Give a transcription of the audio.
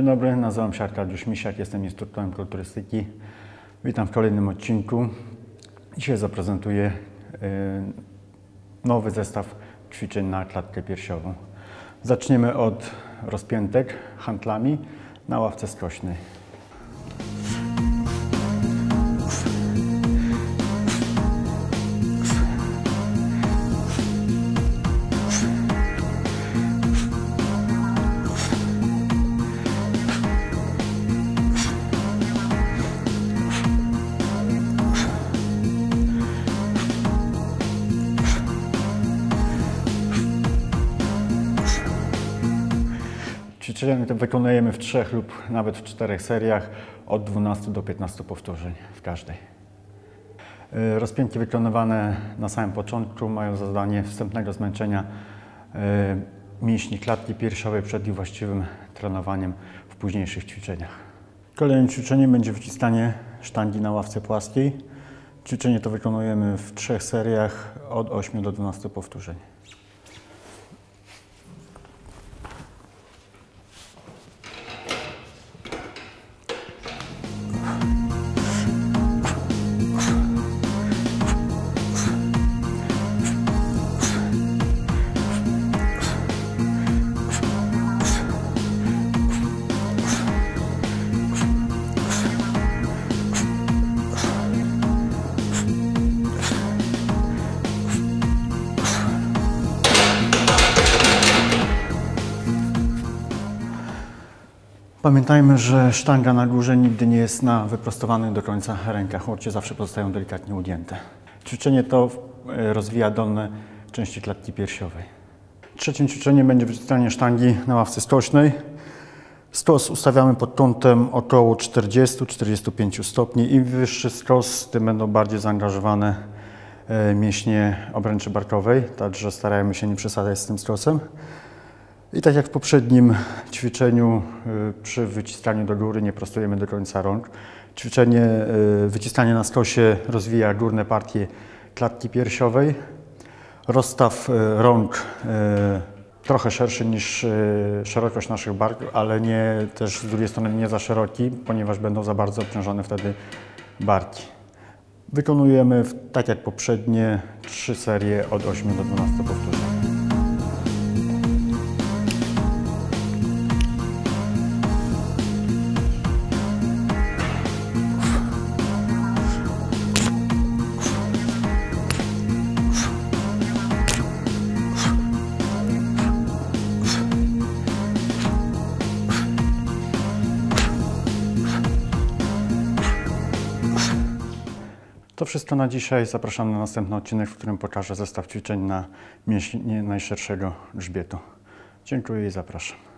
Dzień dobry, nazywam się Arkadiusz Misiak, jestem instruktorem kulturystyki. Witam w kolejnym odcinku. Dzisiaj zaprezentuję y, nowy zestaw ćwiczeń na klatkę piersiową. Zaczniemy od rozpiętek handlami na ławce skośnej. Ćwiczenia te wykonujemy w trzech lub nawet w czterech seriach od 12 do 15 powtórzeń w każdej. Y, Rozpięki wykonywane na samym początku mają za zadanie wstępnego zmęczenia y, mięśni klatki piersiowej przed ich właściwym trenowaniem w późniejszych ćwiczeniach. Kolejnym ćwiczeniem będzie wyciskanie sztangi na ławce płaskiej. Ćwiczenie to wykonujemy w trzech seriach od 8 do 12 powtórzeń. Pamiętajmy, że sztanga na górze nigdy nie jest na wyprostowanych do końca rękach. Łokcie zawsze pozostają delikatnie ugięte. Ćwiczenie to e, rozwija dolne części klatki piersiowej. Trzecim ćwiczeniem będzie wyciskanie sztangi na ławce stocznej. Stos ustawiamy pod kątem około 40-45 stopni. Im wyższy stos, tym będą bardziej zaangażowane e, mięśnie obręczy barkowej, także starajmy się nie przesadzać z tym stosem. I tak jak w poprzednim ćwiczeniu y, przy wyciskaniu do góry nie prostujemy do końca rąk. Ćwiczenie y, wyciskanie na stosie rozwija górne partie klatki piersiowej. Rozstaw y, rąk trochę szerszy niż szerokość naszych barków, ale nie też z drugiej strony nie za szeroki, ponieważ będą za bardzo obciążone wtedy barki. Wykonujemy tak jak poprzednie trzy serie od 8 do 12 powtórzeń. To wszystko na dzisiaj. Zapraszam na następny odcinek, w którym pokażę zestaw ćwiczeń na mięśnie najszerszego grzbietu. Dziękuję i zapraszam.